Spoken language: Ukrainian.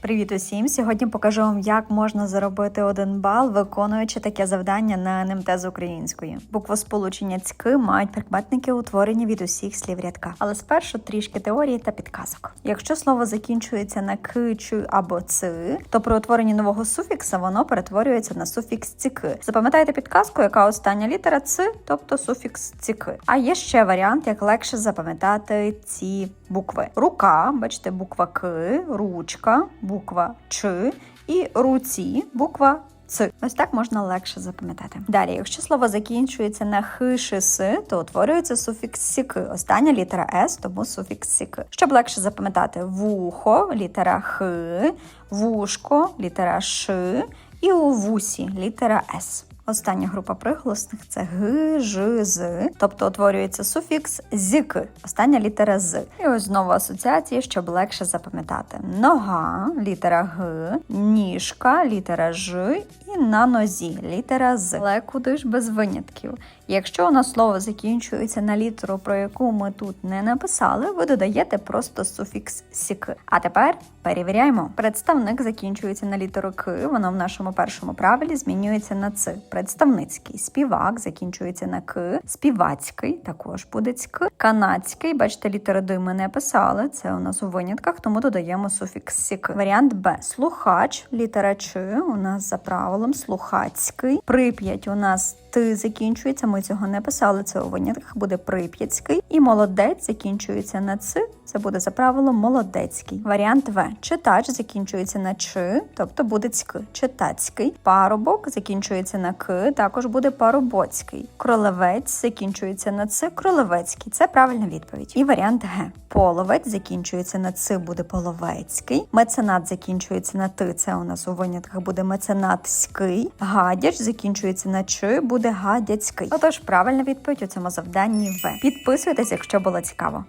Привіт усім! Сьогодні покажу вам, як можна заробити один бал, виконуючи таке завдання на НМТ з української. Буквосполучення цьки мають прикметники, утворені від усіх слів рядка. Але спершу трішки теорії та підказок. Якщо слово закінчується на ки, чу або ци, то при утворенні нового суфікса воно перетворюється на суфікс ціки. Запам'ятайте підказку, яка остання літера ци, тобто суфікс ціки. А є ще варіант, як легше запам'ятати ці букви. Рука, бачите, буква К, ручка, буква Ч і руці, буква Ц. Ось так можна легше запам'ятати. Далі, якщо слово закінчується на х, ши, то утворюється суфікс сіки. Остання літера С, тому суфікс сіки. Щоб легше запам'ятати вухо, літера х, вушко, літера ш, і у вусі літера С. Остання група приголосних це г, ж, з, тобто утворюється суфікс зік, остання літера з. І ось знову асоціації, щоб легше запам'ятати. Нога, літера г, ніжка, літера ж, на нозі літера з. Але куди ж без винятків? Якщо у нас слово закінчується на літеру, про яку ми тут не написали, ви додаєте просто суфікс сік. А тепер перевіряємо. Представник закінчується на літеру К, воно в нашому першому правилі змінюється на Ц. Представницький співак закінчується на К, співацький також буде цьк. Канадський, бачите, літери Д ми не писали. Це у нас у винятках, тому додаємо суфікс сік. Варіант Б. Слухач, літера Ч у нас за правилом слухацький. Прип'ять у нас ти закінчується. Ми цього не писали. Це у винятках буде прип'ятський. І молодець закінчується на ц. Це буде за правилом молодецький. Варіант В. Читач закінчується на ч, тобто буде цьк. Читацький. Парубок закінчується на к, також буде парубоцький. Кролевець закінчується на ц, кролевецький. Це правильна відповідь. І варіант Г. Половець закінчується на ц, буде половецький. Меценат закінчується на т. Це у нас у винятках буде меценатський. Гадяч закінчується на ч, буде гадяцький. Отож, правильна відповідь у цьому завданні В. Підписуйтесь, якщо було цікаво.